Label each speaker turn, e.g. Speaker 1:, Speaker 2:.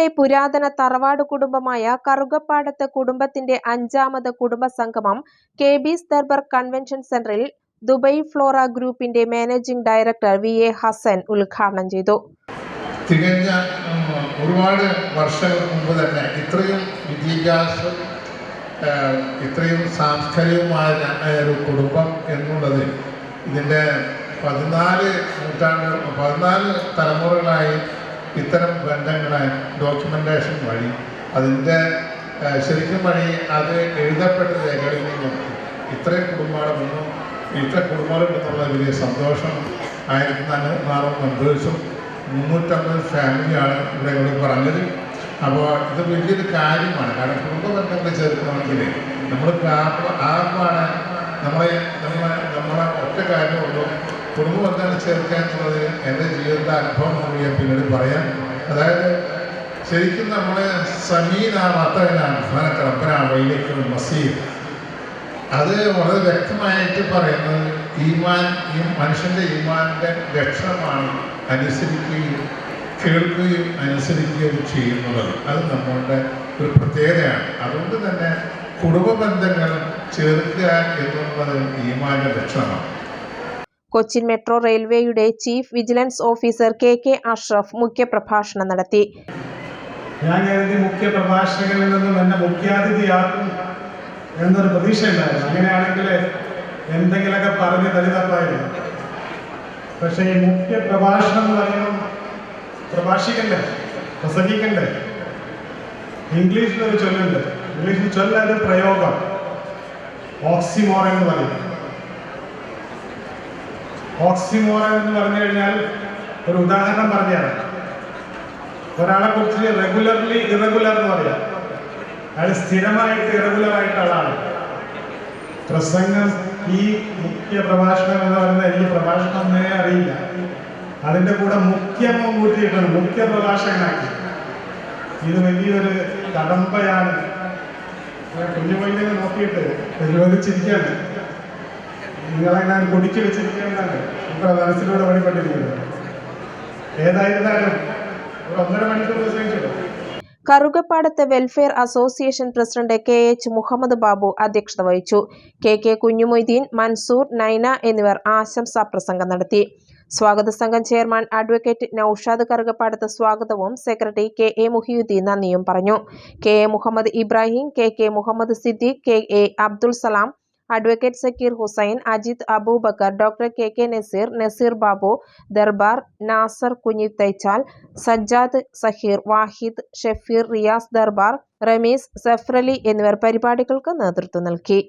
Speaker 1: കുന്നൂരിലെ പുരാതന തറവാട് കുടുംബമായ കറുകപ്പാടത്ത് കുടുംബത്തിന്റെ അഞ്ചാമത് കുടുംബ സംഗമം കെ ബീസ് ദർബർ കൺവെൻഷൻ സെന്ററിൽ ദുബൈ ഫ്ലോറ ഗ്രൂപ്പിന്റെ managing director V A Hasan ഉദ്ഘാടനം ചെയ്തു.
Speaker 2: തികഞ്ഞ ഒരുപാട് വർഷങ്ങൾ മുമ്പ് തന്നെ ഇത്രയും വിദ്യാഭ്യാസം ഇത്രയും സാംസ്കാരികമായ ഒരു കുടുംബം എന്നുള്ളത് ഇതിന്റെ പതിനാല് നൂറ്റാണ്ട് പതിനാല് തലമുറകളായി ഇത്തരം ബന്ധങ്ങളെ ഡോക്യുമെന്റേഷൻ വഴി അതിന്റെ ആ, ശരിക്കും വഴി അത് എഴുതപ്പെട്ട രേഖകളിൽ നിന്നും ഇത്രയും കുടുംബങ്ങളുണ്ടെന്നും ഇത്ര കുടുംബങ്ങളുണ്ടെന്നുള്ള വലിയ സന്തോഷം ആയിരത്തി നാനൂറ് മെമ്പേഴ്സും മുന്നൂറ്റമ്പത് ഫാമിലിയാണ് ഇവിടെ ഇവിടെ പറഞ്ഞത്. അപ്പോൾ ഇത് വലിയൊരു കാര്യമാണ്. കാരണം കുടുംബബന്ധങ്ങൾ ചേർക്കണമെങ്കിൽ നമ്മൾ ആർക്കാണ് നമ്മളെ നമ്മളെ നമ്മളെ ഒറ്റ കാര്യമുള്ളൂ. കുടുംബബന്ധങ്ങൾ ചേർക്കുക എന്നുള്ളത് എന്റെ ജീവിതത്തിലെ അനുഭവം നമ്മൾ ഞാൻ പിന്നീട് പറയാം. അതായത് ശരിക്കും നമ്മളെ സമീനാണ് അത്തവനാണ് റബ്ബന വൈലേക്ക് മസീദ് അത് വളരെ വ്യക്തമായിട്ട് പറയുന്നത് ഈമാൻ ഈ മനുഷ്യന്റെ ഈമാന്റെ ലക്ഷണമാണ് അനുസരിക്കുകയും കേൾക്കുകയും അനുസരിക്കുകയും ചെയ്യുന്നത്. അത് നമ്മളുടെ ഒരു പ്രത്യേകതയാണ്. അതുകൊണ്ട് തന്നെ കുടുംബ ബന്ധങ്ങൾ ചേർക്കുക എന്നുള്ളത് ഈമാന്റെ ലക്ഷണമാണ്.
Speaker 1: കൊച്ചിൻ മെട്രോ റെയിൽവേയുടെ chief vigilance officer K K Ashraf മുഖ്യപ്രഭാഷണം നടത്തി.
Speaker 3: ഞാൻ കരുതി മുഖ്യ പ്രഭാഷകനിൽ നിന്നും എന്നെ മുഖ്യാതിഥിയാക്കും എന്നൊരു പ്രതീക്ഷ ഉണ്ടായിരുന്നു. അങ്ങനെയാണെങ്കിൽ എന്തെങ്കിലുമൊക്കെ പറഞ്ഞ് തരിതപ്പായിരുന്നു പക്ഷേ ഈ മുഖ്യ പ്രഭാഷണം എന്ന് പറയുമ്പം പ്രഭാഷിക്കണ്ടേ? പ്രസംഗിക്കണ്ടേ? ഇംഗ്ലീഷിൽ ഒരു ചൊല്ലുണ്ട്. ഇംഗ്ലീഷിൽ ചൊല്ലൊരു പ്രയോഗം. ഓക്സിമോർ എന്ന് പറയും. ഓക്സിമോർ എന്ന് പറഞ്ഞു കഴിഞ്ഞാൽ ഒരു ഉദാഹരണം പറഞ്ഞുതരാം. ഒരാളെ കുറിച്ച് റെഗുലർലി ഇറഗുലർ എന്ന് പറയാം. അയാൾ സ്ഥിരമായിട്ട് ഇറഗുലർ ആയിട്ട് ആളാണ്. പ്രസംഗം ഈ മുഖ്യ പ്രഭാഷണം എന്ന് പറയുന്നത് എനിക്ക് പ്രഭാഷണം ഒന്നേ അറിയില്ല. അതിന്റെ കൂടെ മുഖ്യമോ കൂട്ടിയിട്ടാണ് മുഖ്യ പ്രഭാഷകനാക്കി. ഇത് വലിയൊരു കടമ്പയാണ്. കുഞ്ഞു കുഞ്ഞിനെ നോക്കിയിട്ട് പ്രതിരോധിച്ചിരിക്കുകയാണ് നിങ്ങളെ ഞാൻ കുടിച്ചു വെച്ചിരിക്കുന്നതാണ് ഇപ്പൊ മനസ്സിലൂടെ പണിപ്പെട്ടിരിക്കുന്നത്. ഏതായിരുന്നാലും ഒരു ഒന്നര മണിക്കൂർ പ്രസംഗിച്ചല്ലോ
Speaker 1: Karukappadath welfare association president K H Muhammad Babu അധ്യക്ഷത വഹിച്ചു. കെ കെ കുഞ്ഞുമൊയ്തീൻ മൻസൂർ നൈന എന്നിവർ ആശംസാ പ്രസംഗം നടത്തി. സ്വാഗത സംഘം ചെയർമാൻ അഡ്വക്കേറ്റ് നൌഷാദ് കറുകപ്പാടത്ത് സ്വാഗതവും സെക്രട്ടറി കെ എ മുഹിയുദ്ദീൻ നന്ദിയും പറഞ്ഞു. K A Muhammad Ibrahim K K Muhammad Siddique K A Abdul Salam advocate Sakkeer Hussain Ajith Aboobacker doctor K K Naseer Naseer Babu Darbar Nasar Kunhithaichal Sajjad Saheer Wahid Shefeer Riyas Darbar Ramees Safrali എന്നിവർ പരിപാടികൾക്ക് നേതൃത്വം നൽകി.